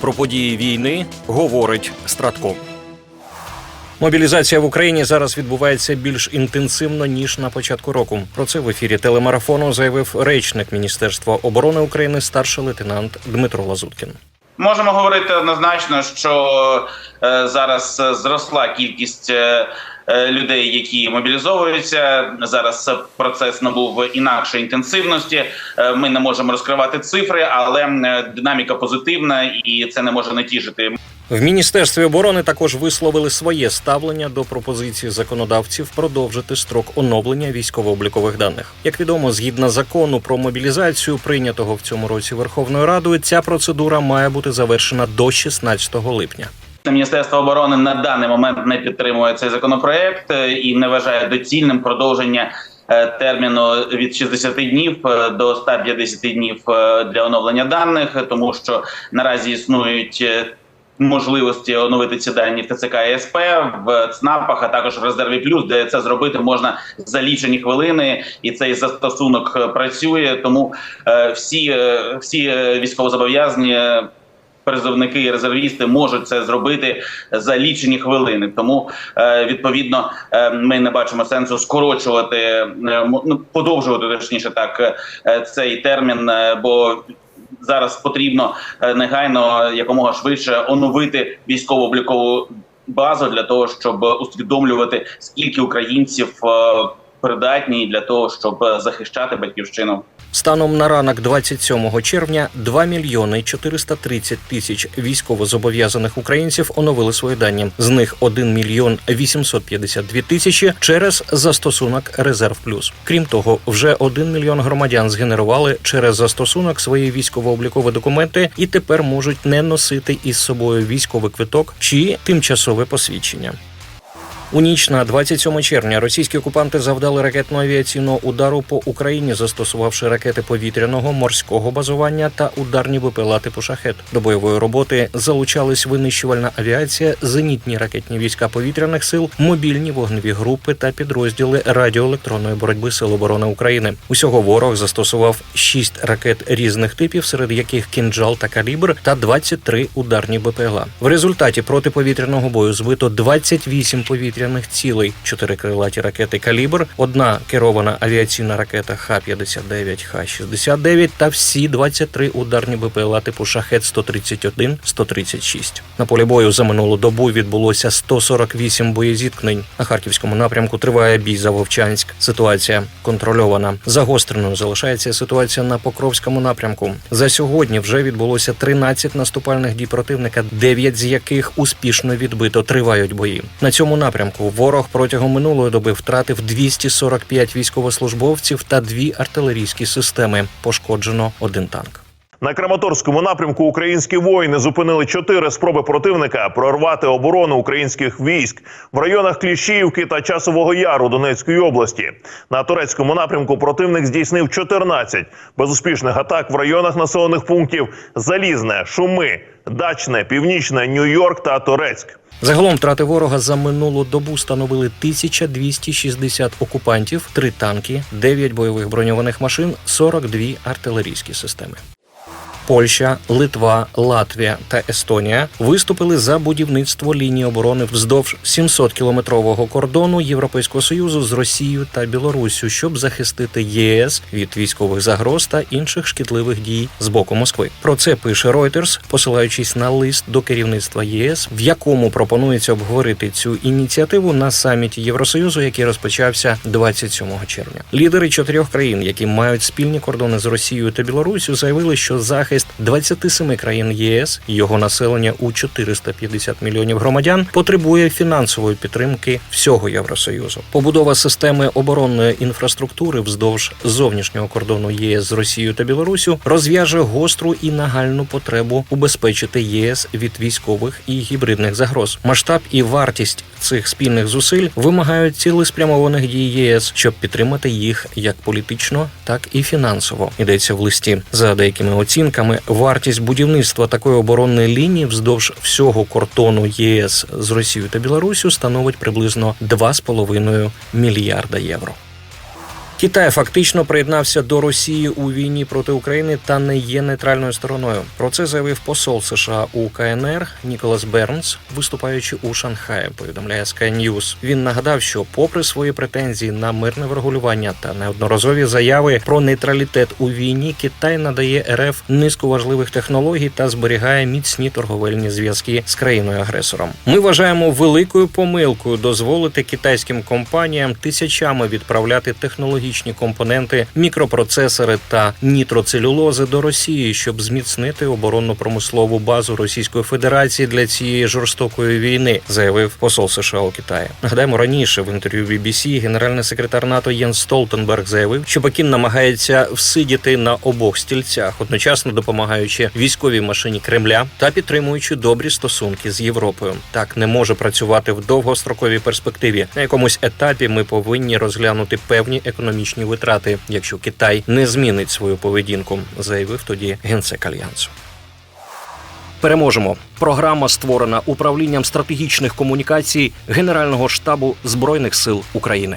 Про події війни говорить Стратко. Мобілізація в Україні зараз відбувається більш інтенсивно ніж на початку року. Про це в ефірі телемарафону заявив речник Міністерства оборони України, старший лейтенант Дмитро Лазуткін. Можемо говорити однозначно, що е, зараз е, зросла кількість е, е, людей, які мобілізовуються. Зараз процес набув інакшої інтенсивності. Е, Ми не можемо розкривати цифри, але е, динаміка позитивна, і це не може не тішити. В міністерстві оборони також висловили своє ставлення до пропозиції законодавців продовжити строк оновлення військово-облікових даних. Як відомо, згідно закону про мобілізацію, прийнятого в цьому році Верховною Радою, ця процедура має бути завершена до 16 липня. Міністерство оборони на даний момент не підтримує цей законопроект е, і не вважає доцільним продовження е, терміну від 60 днів е, до 150 днів для оновлення даних, тому що наразі існують. Можливості оновити ці дані в ТЦК і СП, в ЦНАПах, а також в резерві плюс, де це зробити можна за лічені хвилини, і цей застосунок працює. Тому всі, всі військовозобов'язані призовники і резервісти можуть це зробити за лічені хвилини. Тому е, відповідно е, ми не бачимо сенсу скорочувати, е, ну, подовжувати точніше так цей термін, бо зараз потрібно негайно якомога швидше оновити військово-облікову базу для того, щоб усвідомлювати скільки українців придатні для того, щоб захищати батьківщину. Станом на ранок 27 червня 2 мільйони 430 тисяч військовозобов'язаних українців оновили свої дані. З них 1 мільйон 852 тисячі через застосунок Резерв Плюс. Крім того, вже 1 мільйон громадян згенерували через застосунок свої військово-облікові документи і тепер можуть не носити із собою військовий квиток чи тимчасове посвідчення. У ніч на 27 червня російські окупанти завдали ракетно-авіаційного удару по Україні, застосувавши ракети повітряного морського базування та ударні БПЛА типу шахет. До бойової роботи залучались винищувальна авіація, зенітні ракетні війська повітряних сил, мобільні вогневі групи та підрозділи радіоелектронної боротьби Сил оборони України. Усього ворог застосував 6 ракет різних типів, серед яких кінджал та калібр, та 23 ударні БПЛА. В результаті протиповітряного бою збито 28 повітряних цілей, 4 крилаті ракети калібр, одна керована авіаційна ракета Х-59, Х-69 та всі 23 ударні БПЛА типу Шахет 131, 136. На полі бою за минулу добу відбулося 148 боєзіткнень. На харківському напрямку триває бій за Вовчанськ. Ситуація контрольована. Загостреною залишається ситуація на Покровському напрямку. За сьогодні вже відбулося 13 наступальних дій противника, 9 з яких успішно відбито. Тривають бої. На цьому напрямку ворог протягом минулої доби втратив 245 військовослужбовців та дві артилерійські системи. Пошкоджено один танк. На Краматорському напрямку українські воїни зупинили чотири спроби противника прорвати оборону українських військ в районах Кліщіївки та Часового Яру Донецької області. На турецькому напрямку противник здійснив 14 безуспішних атак в районах населених пунктів Залізне, Шуми, Дачне, Північне, Нью-Йорк та Торецьк. Загалом втрати ворога за минулу добу становили 1260 окупантів, 3 танки, 9 бойових броньованих машин, 42 артилерійські системи. Польща, Литва, Латвія та Естонія виступили за будівництво лінії оборони вздовж 700-кілометрового кордону Європейського союзу з Росією та Білоруссю, щоб захистити ЄС від військових загроз та інших шкідливих дій з боку Москви. Про це пише Reuters, посилаючись на лист до керівництва ЄС, в якому пропонується обговорити цю ініціативу на саміті Євросоюзу, який розпочався 27 червня. Лідери чотирьох країн, які мають спільні кордони з Росією та Білоруссю, заявили, що захист 27 країн ЄС його населення у 450 мільйонів громадян потребує фінансової підтримки всього Євросоюзу. Побудова системи оборонної інфраструктури вздовж зовнішнього кордону ЄС з Росією та Білоруссю розв'яже гостру і нагальну потребу убезпечити ЄС від військових і гібридних загроз. Масштаб і вартість цих спільних зусиль вимагають цілеспрямованих дій ЄС, щоб підтримати їх як політично, так і фінансово. Йдеться в листі. За деякими оцінками, вартість будівництва такої оборонної лінії вздовж всього кордону ЄС з Росією та Білорусію становить приблизно 2,5 мільярда євро. Китай фактично приєднався до Росії у війні проти України та не є нейтральною стороною. Про це заявив посол США у КНР Ніколас Бернс, виступаючи у Шанхаї. Повідомляє Sky News. Він нагадав, що, попри свої претензії на мирне врегулювання та неодноразові заяви про нейтралітет у війні, Китай надає РФ низку важливих технологій та зберігає міцні торговельні зв'язки з країною агресором. Ми вважаємо великою помилкою дозволити китайським компаніям тисячами відправляти технологічні компоненти, мікропроцесори та нітроцелюлози до Росії, щоб зміцнити оборонну промислову базу Російської Федерації для цієї жорстокої війни, заявив посол США у Китаї. Нагадаємо, раніше в інтерв'ю BBC генеральний секретар НАТО Єнс Столтенберг заявив, що Пекін намагається всидіти на обох стільцях, одночасно допомагаючи військовій машині Кремля та підтримуючи добрі стосунки з Європою. Так не може працювати в довгостроковій перспективі. На якомусь етапі ми повинні розглянути певні економічні витрати, якщо Китай не змінить свою поведінку, заявив тоді генсек альянсу. Переможемо. Програма створена управлінням стратегічних комунікацій Генерального штабу збройних сил України.